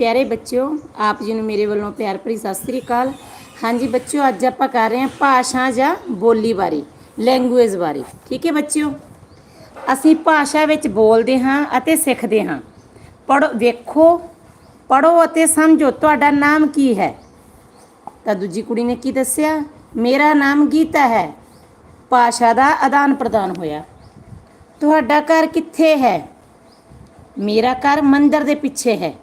ਪਿਆਰੇ ਬੱਚਿਓ, ਆਪ ਜੀ ਨੂੰ ਮੇਰੇ ਵੱਲੋਂ ਪਿਆਰ ਭਰੀ ਸਤਿ ਸ੍ਰੀ ਅਕਾਲ। ਹਾਂਜੀ ਬੱਚਿਓ, ਅੱਜ ਆਪਾਂ ਕਰ ਰਹੇ ਹਾਂ ਭਾਸ਼ਾ ਜਾਂ ਬੋਲੀ ਬਾਰੇ ਲੈਂਗੁਏਜ ਬਾਰੇ। ਠੀਕ ਹੈ ਬੱਚਿਓ? ਅਸੀਂ ਭਾਸ਼ਾ ਵਿੱਚ ਬੋਲਦੇ ਹਾਂ ਅਤੇ ਸਿੱਖਦੇ ਹਾਂ। ਪੜੋ ਵੇਖੋ ਪੜੋ ਅਤੇ ਸਮਝੋ, ਤੁਹਾਡਾ ਨਾਮ ਕੀ ਹੈ? ਤਾਂ ਦੂਜੀ ਕੁੜੀ ਨੇ ਕੀ ਦੱਸਿਆ? ਮੇਰਾ ਨਾਮ ਗੀਤਾ ਹੈ। ਭਾਸ਼ਾ ਦਾ ਆਦਾਨ ਪ੍ਰਦਾਨ ਹੋਇਆ। ਤੁਹਾਡਾ ਘਰ ਕਿੱਥੇ ਹੈ? ਮੇਰਾ ਘਰ ਮੰਦਰ ਦੇ ਪਿੱਛੇ ਹੈ।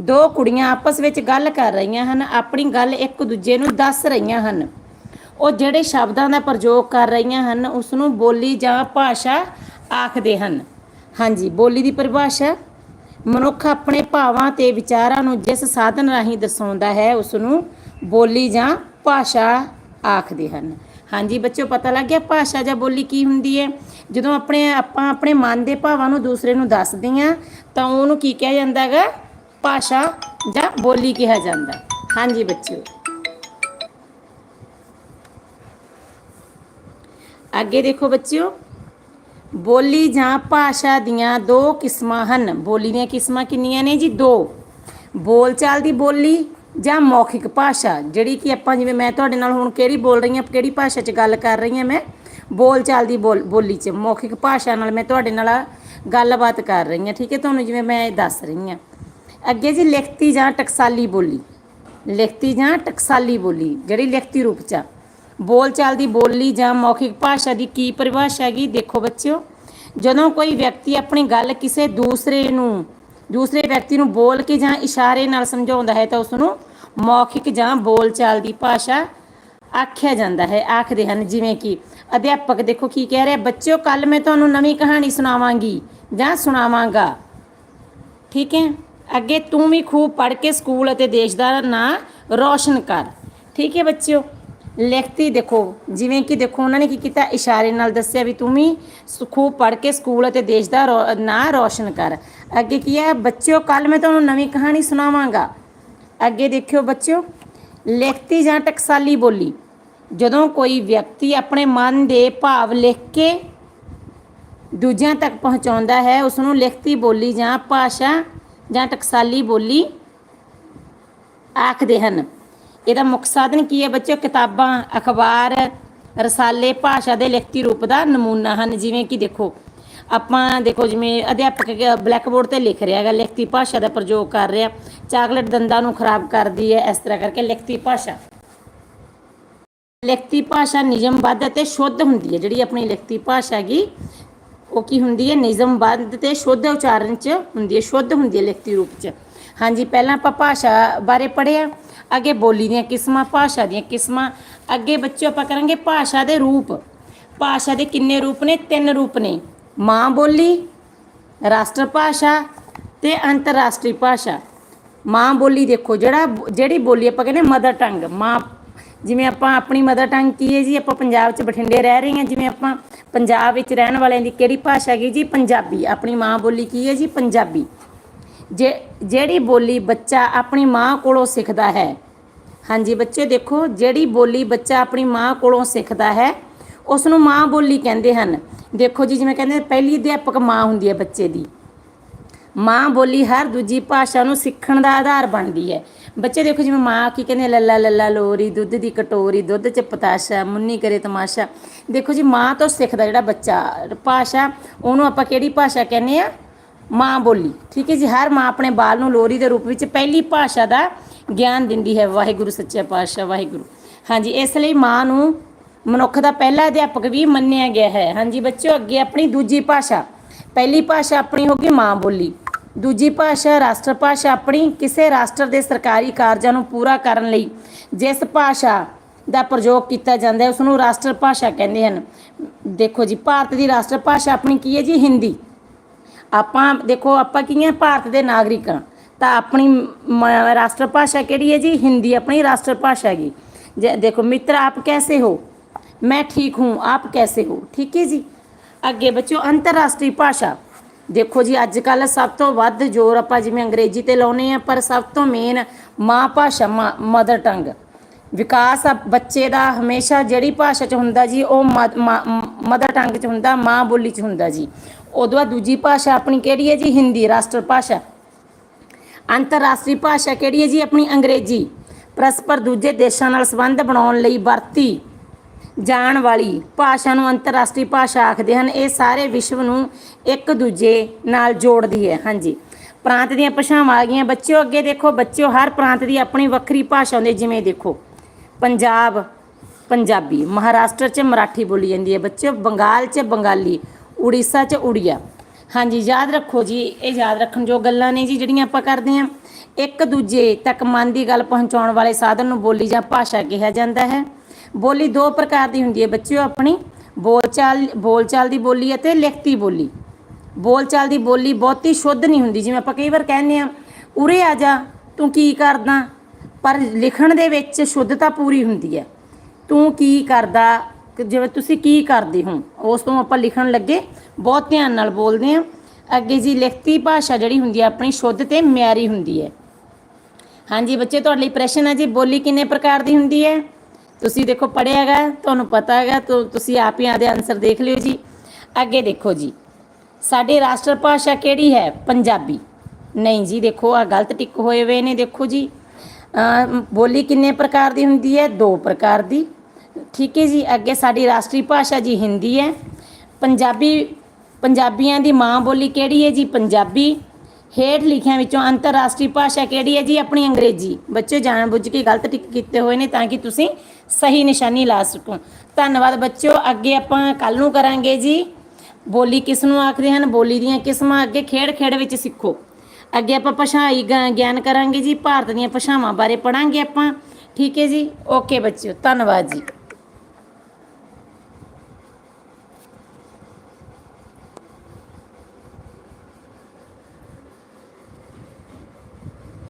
ਦੋ ਕੁੜੀਆਂ ਆਪਸ ਵਿੱਚ ਗੱਲ ਕਰ ਰਹੀਆਂ ਹਨ, ਆਪਣੀ ਗੱਲ ਇੱਕ ਦੂਜੇ ਨੂੰ ਦੱਸ ਰਹੀਆਂ ਹਨ। ਉਹ ਜਿਹੜੇ ਸ਼ਬਦਾਂ ਦਾ ਪ੍ਰਯੋਗ ਕਰ ਰਹੀਆਂ ਹਨ ਉਸ ਨੂੰ ਬੋਲੀ ਜਾਂ ਭਾਸ਼ਾ ਆਖਦੇ ਹਨ। ਹਾਂਜੀ, ਬੋਲੀ ਦੀ ਪਰਿਭਾਸ਼ਾ। ਮਨੁੱਖ ਆਪਣੇ ਭਾਵਾਂ ਤੇ ਵਿਚਾਰਾਂ ਨੂੰ ਜਿਸ ਸਾਧਨ ਰਾਹੀਂ ਦਰਸਾਉਂਦਾ ਹੈ ਉਸ ਨੂੰ ਬੋਲੀ ਜਾਂ ਭਾਸ਼ਾ ਆਖਦੇ ਹਨ। ਹਾਂਜੀ, ਬੱਚਿਓ, ਪਤਾ ਲੱਗ ਗਿਆ ਭਾਸ਼ਾ ਜਾਂ ਬੋਲੀ ਕੀ ਹੁੰਦੀ ਹੈ? ਜਦੋਂ ਆਪਣੇ ਆਪਾਂ ਆਪਣੇ ਮਨ ਦੇ ਭਾਵਾਂ ਨੂੰ ਦੂਸਰੇ ਨੂੰ ਦੱਸਦੇ ਹਾਂ, ਤਾਂ ਉਹਨੂੰ ਕੀ ਕਿਹਾ ਜਾਂਦਾ ਹੈਗਾ? ਭਾਸ਼ਾ ਜਾਂ ਬੋਲੀ ਕਿਹਾ ਜਾਂਦਾ ਹਾਂਜੀ ਬੱਚਿਓ। ਅੱਗੇ ਦੇਖੋ ਬੱਚਿਓ। ਬੋਲੀ ਜਾਂ ਭਾਸ਼ਾ ਦੀਆਂ ਦੋ ਕਿਸਮਾਂ ਹਨ। ਬੋਲੀ ਦੀਆਂ ਕਿਸਮਾਂ ਕਿੰਨੀਆਂ ਨੇ ਜੀ? ਦੋ। ਬੋਲਚਾਲ ਦੀ ਬੋਲੀ ਜਾਂ ਮੌਖਿਕ ਭਾਸ਼ਾ, ਜਿਹੜੀ ਕਿ ਆਪਾਂ ਜਿਵੇਂ ਮੈਂ ਤੁਹਾਡੇ ਨਾਲ ਹੁਣ ਕਿਹੜੀ ਬੋਲ ਰਹੀ ਹਾਂ, ਕਿਹੜੀ ਭਾਸ਼ਾ 'ਚ ਗੱਲ ਕਰ ਰਹੀ ਹਾਂ ਮੈਂ, ਬੋਲਚਾਲ ਦੀ ਬੋਲ, ਬੋਲੀ 'ਚ, ਮੌਖਿਕ ਭਾਸ਼ਾ ਨਾਲ ਮੈਂ ਤੁਹਾਡੇ ਨਾਲ ਗੱਲਬਾਤ ਕਰ ਰਹੀ ਹਾਂ। ਠੀਕ ਹੈ? ਤੁਹਾਨੂੰ ਜਿਵੇਂ ਮੈਂ ਇਹ ਦੱਸ ਰਹੀ ਹਾਂ। ਅੱਗੇ ਜੀ ਲਿਖਤੀ ਜਾਂ ਟਕਸਾਲੀ ਬੋਲੀ। ਲਿਖਤੀ ਜਾਂ ਟਕਸਾਲੀ ਬੋਲੀ, ਜਿਹੜੀ ਲਿਖਤੀ ਰੂਪ 'ਚ ਆ। ਬੋਲਚਾਲ ਦੀ ਬੋਲੀ ਜਾਂ ਮੌਖਿਕ ਭਾਸ਼ਾ ਦੀ ਕੀ ਪਰਿਭਾਸ਼ਾ ਹੈਗੀ, ਦੇਖੋ ਬੱਚਿਓ। ਜਦੋਂ ਕੋਈ ਵਿਅਕਤੀ ਆਪਣੀ ਗੱਲ ਕਿਸੇ ਦੂਸਰੇ ਨੂੰ, ਦੂਸਰੇ ਵਿਅਕਤੀ ਨੂੰ ਬੋਲ ਕੇ ਜਾਂ ਇਸ਼ਾਰੇ ਨਾਲ ਸਮਝਾਉਂਦਾ ਹੈ, ਤਾਂ ਉਸ ਨੂੰ ਮੌਖਿਕ ਜਾਂ ਬੋਲਚਾਲ ਦੀ ਭਾਸ਼ਾ ਆਖਿਆ ਜਾਂਦਾ ਹੈ, ਆਖਦੇ ਹਨ। ਜਿਵੇਂ ਕਿ ਅਧਿਆਪਕ ਦੇਖੋ ਕੀ ਕਹਿ ਰਿਹਾ, ਬੱਚਿਓ ਕੱਲ ਮੈਂ ਤੁਹਾਨੂੰ ਨਵੀਂ ਕਹਾਣੀ ਸੁਣਾਵਾਂਗੀ ਜਾਂ ਸੁਣਾਵਾਂਗਾ। ਠੀਕ ਹੈ? ਅੱਗੇ ਤੂੰ ਵੀ ਖੂਬ ਪੜ੍ਹ ਕੇ ਸਕੂਲ ਅਤੇ ਦੇਸ਼ ਦਾ ਨਾਂ ਰੌਸ਼ਨ ਕਰ। ਠੀਕ ਹੈ ਬੱਚਿਓ? ਲਿਖਤੀ ਦੇਖੋ, ਜਿਵੇਂ ਕਿ ਦੇਖੋ, ਉਹਨਾਂ ਨੇ ਕੀ ਕੀਤਾ? ਇਸ਼ਾਰੇ ਨਾਲ ਦੱਸਿਆ ਵੀ ਤੂੰ ਵੀ ਖੂਬ ਪੜ੍ਹ ਕੇ ਸਕੂਲ ਅਤੇ ਦੇਸ਼ ਦਾ ਰੌ- ਨਾਂ ਰੌਸ਼ਨ ਕਰ। ਅੱਗੇ ਕੀ ਹੈ? ਬੱਚਿਓ ਕੱਲ ਮੈਂ ਤੁਹਾਨੂੰ ਨਵੀਂ ਕਹਾਣੀ ਸੁਣਾਵਾਂਗਾ। ਅੱਗੇ ਦੇਖਿਓ ਬੱਚਿਓ। ਲਿਖਤੀ ਜਾਂ ਟਕਸਾਲੀ ਬੋਲੀ? ਜਦੋਂ ਕੋਈ ਵਿਅਕਤੀ ਆਪਣੇ ਮਨ ਦੇ ਭਾਵ ਲਿਖ ਕੇ ਦੂਜਿਆਂ ਤੱਕ ਪਹੁੰਚਾਉਂਦਾ ਹੈ ਉਸ ਨੂੰ ਲਿਖਤੀ ਬੋਲੀ ਜਾਂ ਭਾਸ਼ਾ ਜਾਂ ਟਕਸਾਲੀ ਬੋਲੀ ਆਖਦੇ ਹਨ। ਇਹਦਾ ਮੁੱਖ ਸਾਧਨ ਕੀ ਹੈ ਬੱਚਿਓ? ਕਿਤਾਬਾਂ, ਅਖਬਾਰ, ਰਸਾਲੇ, ਭਾਸ਼ਾ ਦੇ ਲਿਖਤੀ ਰੂਪ ਦਾ ਨਮੂਨਾ ਹਨ। ਜਿਵੇਂ ਕਿ ਦੇਖੋ, ਆਪਾਂ ਦੇਖੋ ਜਿਵੇਂ ਅਧਿਆਪਕ ਬਲੈਕਬੋਰਡ ਤੇ ਲਿਖ ਰਿਹਾ ਹੈਗਾ, ਲਿਖਤੀ ਭਾਸ਼ਾ ਦਾ ਪ੍ਰਯੋਗ ਕਰ ਰਿਹਾ, ਚਾਕਲੇਟ ਦੰਦਾਂ ਨੂੰ ਖਰਾਬ ਕਰਦੀ ਹੈ, ਇਸ ਤਰ੍ਹਾਂ ਕਰਕੇ ਲਿਖਤੀ ਭਾਸ਼ਾ। ਲਿਖਤੀ ਭਾਸ਼ਾ ਨਿਯਮਬੱਧ ਅਤੇ ਸ਼ੁੱਧ ਹੁੰਦੀ ਹੈ, ਜਿਹੜੀ ਆਪਣੀ ਲਿਖਤੀ ਭਾਸ਼ਾ ਹੈਗੀ ਉਹ ਕੀ ਹੁੰਦੀ ਹੈ? ਨਿਯਮਬੱਧ ਤੇ ਸ਼ੁੱਧ ਉਚਾਰਨ ਚ ਹੁੰਦੀ ਹੈ, ਸ਼ੁੱਧ ਹੁੰਦੀ ਹੈ ਲਿਖਤੀ ਰੂਪ ਚ। ਹਾਂਜੀ, ਪਹਿਲਾਂ ਆਪਾਂ ਭਾਸ਼ਾ ਬਾਰੇ ਪੜ੍ਹਿਆ। ਅੱਗੇ ਬੋਲੀ ਦੀਆਂ ਕਿਸਮਾਂ, ਭਾਸ਼ਾ ਦੀਆਂ ਕਿਸਮਾਂ। ਅੱਗੇ ਬੱਚਿਓ, ਆਪਾਂ ਕਰਾਂਗੇ ਭਾਸ਼ਾ ਦੇ ਰੂਪ। ਭਾਸ਼ਾ ਦੇ ਕਿੰਨੇ ਰੂਪ ਨੇ? ਤਿੰਨ ਰੂਪ ਨੇ। ਮਾਂ ਬੋਲੀ, ਰਾਸ਼ਟਰ ਭਾਸ਼ਾ ਤੇ ਅੰਤਰਰਾਸ਼ਟਰੀ ਭਾਸ਼ਾ। ਮਾਂ ਬੋਲੀ ਦੇਖੋ, ਜਿਹੜਾ, ਜਿਹੜੀ ਬੋਲੀ ਆਪਾਂ ਕਹਿੰਦੇ ਮਦਰ ਟੰਗ, ਮਾਂ ਜਿਵੇਂ ਆਪਾਂ ਆਪਣੀ ਮਦਰ ਟੰਗ ਕੀ ਹੈ ਜੀ? ਆਪਾਂ ਪੰਜਾਬ 'ਚ ਬਠਿੰਡੇ ਰਹਿ ਰਹੇ ਹਾਂ। ਜਿਵੇਂ ਆਪਾਂ ਪੰਜਾਬ ਵਿੱਚ ਰਹਿਣ ਵਾਲਿਆਂ ਦੀ ਕਿਹੜੀ ਭਾਸ਼ਾ ਹੈਗੀ ਜੀ? ਪੰਜਾਬੀ। ਆਪਣੀ ਮਾਂ ਬੋਲੀ ਕੀ ਹੈ ਜੀ? ਪੰਜਾਬੀ। ਜੇ, ਜਿਹੜੀ ਬੋਲੀ ਬੱਚਾ ਆਪਣੀ ਮਾਂ ਕੋਲੋਂ ਸਿੱਖਦਾ ਹੈ, ਹਾਂਜੀ ਬੱਚੇ ਦੇਖੋ, ਜਿਹੜੀ ਬੋਲੀ ਬੱਚਾ ਆਪਣੀ ਮਾਂ ਕੋਲੋਂ ਸਿੱਖਦਾ ਹੈ ਉਸ ਨੂੰ ਮਾਂ ਬੋਲੀ ਕਹਿੰਦੇ ਹਨ। ਦੇਖੋ ਜੀ, ਜਿਵੇਂ ਕਹਿੰਦੇ ਪਹਿਲੀ ਅਧਿਆਪਕ ਮਾਂ ਹੁੰਦੀ ਹੈ ਬੱਚੇ ਦੀ। ਮਾਂ ਬੋਲੀ ਹਰ ਦੂਜੀ ਭਾਸ਼ਾ ਨੂੰ ਸਿੱਖਣ ਦਾ ਆਧਾਰ ਬਣਦੀ ਹੈ। ਬੱਚੇ ਦੇਖੋ ਜਿਵੇਂ ਮਾਂ ਕੀ ਕਹਿੰਦੇ ਲੱਲਾ ਲੱਲਾ ਲੋਰੀ, ਦੁੱਧ ਦੀ ਕਟੋਰੀ, ਦੁੱਧ ਚ ਪਤਾਸ਼ਾ, ਮੁੰਨੀ ਕਰੇ ਤਮਾਸ਼ਾ। ਦੇਖੋ ਜੀ, ਮਾਂ ਤੋਂ ਸਿੱਖਦਾ ਜਿਹੜਾ ਬੱਚਾ, ਭਾਸ਼ਾ, ਉਹਨੂੰ ਆਪਾਂ ਕਿਹੜੀ ਭਾਸ਼ਾ ਕਹਿੰਦੇ ਆ ਮਾਂ ਬੋਲੀ। ਠੀਕ ਹੈ ਜੀ, ਹਰ ਮਾਂ ਆਪਣੇ ਬਾਲ ਨੂੰ ਲੋਰੀ ਦੇ ਰੂਪ ਵਿੱਚ ਪਹਿਲੀ ਭਾਸ਼ਾ ਦਾ ਗਿਆਨ ਦਿੰਦੀ ਹੈ। ਵਾਹਿਗੁਰੂ ਸੱਚਾ ਪਾਤਸ਼ਾਹ, ਵਾਹਿਗੁਰੂ। ਹਾਂਜੀ, ਇਸ ਲਈ ਮਾਂ ਨੂੰ ਮਨੁੱਖ ਦਾ ਪਹਿਲਾ ਅਧਿਆਪਕ ਵੀ ਮੰਨਿਆ ਗਿਆ ਹੈ। ਹਾਂਜੀ, ਬੱਚਿਓ, ਅੱਗੇ ਆਪਣੀ ਦੂਜੀ ਭਾਸ਼ਾ। ਪਹਿਲੀ ਭਾਸ਼ਾ ਆਪਣੀ ਹੋ ਗਈ ਮਾਂ ਬੋਲੀ। ਦੂਜੀ ਭਾਸ਼ਾ ਰਾਸ਼ਟਰ ਭਾਸ਼ਾ ਆਪਣੀ ਕਿਸੇ ਰਾਸ਼ਟਰ ਦੇ ਸਰਕਾਰੀ ਕਾਰਜਾਂ ਨੂੰ ਪੂਰਾ ਕਰਨ ਲਈ ਜਿਸ ਭਾਸ਼ਾ ਦਾ ਪ੍ਰਯੋਗ ਕੀਤਾ ਜਾਂਦਾ ਹੈ ਉਸ ਨੂੰ ਰਾਸ਼ਟਰ ਭਾਸ਼ਾ ਕਹਿੰਦੇ ਹਨ। ਦੇਖੋ ਜੀ, ਭਾਰਤ ਦੀ ਰਾਸ਼ਟਰ ਭਾਸ਼ਾ ਆਪਣੀ ਕੀ ਹੈ ਜੀ? ਹਿੰਦੀ। ਆਪਾਂ ਦੇਖੋ, ਆਪਾਂ ਕੀ ਹੈ? ਭਾਰਤ ਦੇ ਨਾਗਰਿਕ ਹਾਂ। ਤਾਂ ਆਪਣੀ ਮ- ਰਾਸ਼ਟਰ ਭਾਸ਼ਾ ਕਿਹੜੀ ਹੈ ਜੀ? ਹਿੰਦੀ ਆਪਣੀ ਰਾਸ਼ਟਰ ਭਾਸ਼ਾ ਹੈਗੀ। ਜੇ ਦੇਖੋ, ਮਿੱਤਰ ਆਪ ਕੈਸੇ ਹੋ? ਮੈਂ ਠੀਕ ਹੂੰ, ਆਪ ਕੈਸੇ ਹੋ? ਠੀਕ ਹੈ ਜੀ? ਅੱਗੇ ਬੱਚਿਓ ਅੰਤਰਰਾਸ਼ਟਰੀ ਭਾਸ਼ਾ। ਦੇਖੋ ਜੀ ਅੱਜ ਕੱਲ ਸਭ ਤੋਂ ਵੱਧ ਜ਼ੋਰ ਆਪਾਂ ਜਿਵੇਂ ਅੰਗਰੇਜ਼ੀ ਤੇ ਲਾਉਨੇ ਆ ਪਰ ਸਭ ਤੋਂ ਮੇਨ ਮਾਂ ਭਾਸ਼ਾ ਮਦਰ ਟੰਗ ਵਿਕਾਸ ਬੱਚੇ ਦਾ ਹਮੇਸ਼ਾ ਜਿਹੜੀ ਭਾਸ਼ਾ 'ਚ ਹੁੰਦਾ ਜੀ, ਉਹ ਮਦਰ ਟੰਗ 'ਚ ਹੁੰਦਾ, ਮਾਂ ਬੋਲੀ 'ਚ ਹੁੰਦਾ ਜੀ। ਉਦੋਂ ਬਾਅਦ ਦੂਜੀ ਭਾਸ਼ਾ ਆਪਣੀ ਕਿਹੜੀ ਹੈ ਜੀ? ਹਿੰਦੀ, ਰਾਸ਼ਟਰ ਭਾਸ਼ਾ। ਅੰਤਰਰਾਸ਼ਟਰੀ ਭਾਸ਼ਾ ਕਿਹੜੀ ਹੈ ਜੀ? ਆਪਣੀ ਅੰਗਰੇਜ਼ੀ। ਪਰਸਪਰ ਦੂਜੇ ਦੇਸ਼ਾਂ ਨਾਲ ਸੰਬੰਧ ਬਣਾਉਣ ਲਈ ਵਰਤੀ। ਜਾਣ ਵਾਲੀ ਭਾਸ਼ਾ ਨੂੰ ਅੰਤਰਰਾਸ਼ਟਰੀ ਭਾਸ਼ਾ ਆਖਦੇ ਹਨ। ਇਹ ਸਾਰੇ ਵਿਸ਼ਵ ਨੂੰ ਇੱਕ ਦੂਜੇ ਨਾਲ ਜੋੜਦੀ ਹੈ। ਹਾਂਜੀ। ਪ੍ਰਾਂਤ ਦੀਆਂ ਭਾਸ਼ਾਵਾਂ ਆ ਗਈਆਂ। ਬੱਚਿਓ ਅੱਗੇ ਦੇਖੋ। ਬੱਚਿਓ ਹਰ ਪ੍ਰਾਂਤ ਦੀ ਆਪਣੀ ਵੱਖਰੀ ਭਾਸ਼ਾ ਹੁੰਦੀ ਹੈ, ਜਿਵੇਂ ਦੇਖੋ ਪੰਜਾਬ ਪੰਜਾਬੀ। ਮਹਾਰਾਸ਼ਟਰ 'ਚ ਮਰਾਠੀ ਬੋਲੀ ਜਾਂਦੀ ਹੈ। ਬੱਚਿਓ ਬੰਗਾਲ 'ਚ ਬੰਗਾਲੀ ਉੜੀਸਾ 'ਚ ਉੜੀਆ। ਹਾਂਜੀ ਯਾਦ ਰੱਖੋ ਜੀ। ਇਹ ਯਾਦ ਰੱਖਣ ਜੋ ਗੱਲਾਂ ਨੇ ਜੀ ਜਿਹੜੀਆਂ ਆਪਾਂ ਕਰਦੇ ਹਾਂ। ਇੱਕ ਦੂਜੇ ਤੱਕ ਮਨ ਦੀ ਗੱਲ ਪਹੁੰਚਾਉਣ ਵਾਲੇ ਸਾਧਨ ਨੂੰ ਬੋਲੀ ਜਾਂ ਭਾਸ਼ਾ ਕਿਹਾ ਜਾਂਦਾ ਹੈ। ਬੋਲੀ ਦੋ ਪ੍ਰਕਾਰ ਦੀ ਹੁੰਦੀ ਹੈ ਬੱਚਿਓ ਆਪਣੀ ਬੋਲਚਾਲ ਬੋਲਚਾਲ ਦੀ ਬੋਲੀ ਅਤੇ ਲਿਖਤੀ ਬੋਲੀ। ਬੋਲਚਾਲ ਦੀ ਬੋਲੀ ਬਹੁਤੀ ਸ਼ੁੱਧ ਨਹੀਂ ਹੁੰਦੀ, ਜਿਵੇਂ ਆਪਾਂ ਕਈ ਵਾਰ ਕਹਿੰਦੇ ਆ ਉਰੇ ਆ ਜਾ, ਤੂੰ ਕੀ ਕਰਦਾ? ਪਰ ਲਿਖਣ ਦੇ ਵਿੱਚ ਸ਼ੁੱਧਤਾ ਪੂਰੀ ਹੁੰਦੀ ਹੈ। ਤੂੰ ਕੀ ਕਰਦਾ? ਜਿਵੇਂ ਤੁਸੀਂ ਕੀ ਕਰਦੇ ਹੋ, ਉਸ ਤੋਂ ਆਪਾਂ ਲਿਖਣ ਲੱਗੇ, ਬਹੁਤ ਧਿਆਨ ਨਾਲ ਬੋਲਦੇ ਆ ਅੱਗੇ ਜੀ ਲਿਖਤੀ ਭਾਸ਼ਾ ਜਿਹੜੀ ਹੁੰਦੀ ਹੈ, ਆਪਣੀ ਸ਼ੁੱਧ ਤੇ ਮਿਆਰੀ ਹੁੰਦੀ ਹੈ। ਹਾਂਜੀ ਬੱਚੇ, ਤੁਹਾਡੇ ਲਈ ਪ੍ਰਸ਼ਨ ਹੈ ਜੀ, ਬੋਲੀ ਕਿੰਨੇ ਪ੍ਰਕਾਰ ਦੀ ਹੁੰਦੀ ਹੈ? ਤੁਸੀਂ ਦੇਖੋ ਪੜ੍ਹਿਆ ਹੈਗਾ, ਤੁਹਾਨੂੰ ਪਤਾ ਹੈਗਾ, ਤਾਂ ਤੁਸੀਂ ਆਪ ਹੀ ਆਦੇ ਆਨਸਰ ਦੇਖ ਲਿਓ ਜੀ। ਅੱਗੇ ਦੇਖੋ ਜੀ, ਸਾਡੀ ਰਾਸ਼ਟਰ ਭਾਸ਼ਾ ਕਿਹੜੀ ਹੈ? ਪੰਜਾਬੀ। ਨਹੀਂ ਜੀ, ਦੇਖੋ ਆ ਗਲਤ ਟਿਕ ਹੋਏ ਹੋਏ ਨੇ, ਦੇਖੋ ਜੀ। ਬੋਲੀ ਕਿੰਨੇ ਪ੍ਰਕਾਰ ਦੀ ਹੁੰਦੀ ਹੈ? ਦੋ ਪ੍ਰਕਾਰ ਦੀ। ਠੀਕ ਹੈ ਜੀ, ਅੱਗੇ ਸਾਡੀ ਰਾਸ਼ਟਰੀ ਭਾਸ਼ਾ ਜੀ ਹਿੰਦੀ ਹੈ। ਪੰਜਾਬੀ, ਪੰਜਾਬੀਆਂ ਦੀ ਮਾਂ ਬੋਲੀ ਕਿਹੜੀ ਹੈ ਜੀ? ਪੰਜਾਬੀ। ਹੇਠ ਲਿਖਿਆਂ ਵਿੱਚੋਂ ਅੰਤਰਰਾਸ਼ਟਰੀ ਭਾਸ਼ਾ ਕਿਹੜੀ ਹੈ ਜੀ? ਆਪਣੀ ਅੰਗਰੇਜ਼ੀ। ਬੱਚੇ ਜਾਣ ਬੁੱਝ ਕੇ ਗਲਤ ਟਿਕ ਕੀਤੇ ਹੋਏ ਨੇ ਤਾਂ ਕਿ ਤੁਸੀਂ ਸਹੀ ਨਿਸ਼ਾਨੀ ਲਾ ਸਕੋ। ਧੰਨਵਾਦ ਬੱਚਿਓ, ਅੱਗੇ ਆਪਾਂ ਕੱਲ ਨੂੰ ਕਰਾਂਗੇ ਜੀ। ਬੋਲੀ ਕਿਸ ਨੂੰ ਆਖਦੇ ਹਨ? ਬੋਲੀ ਦੀਆਂ ਕਿਸਮਾਂ ਅੱਗੇ ਖੇਡ ਖੇਡ ਵਿੱਚ ਸਿੱਖੋ। ਅੱਗੇ ਆਪਾਂ ਭਾਸ਼ਾਈ ਗ- ਗਿਆਨ ਕਰਾਂਗੇ ਜੀ। ਭਾਰਤ ਦੀਆਂ ਭਾਸ਼ਾਵਾਂ ਬਾਰੇ ਪੜਾਂਗੇ ਆਪਾਂ। ਠੀਕ ਹੈ ਜੀ? ਓਕੇ ਬੱਚਿਓ, ਧੰਨਵਾਦ ਜੀ।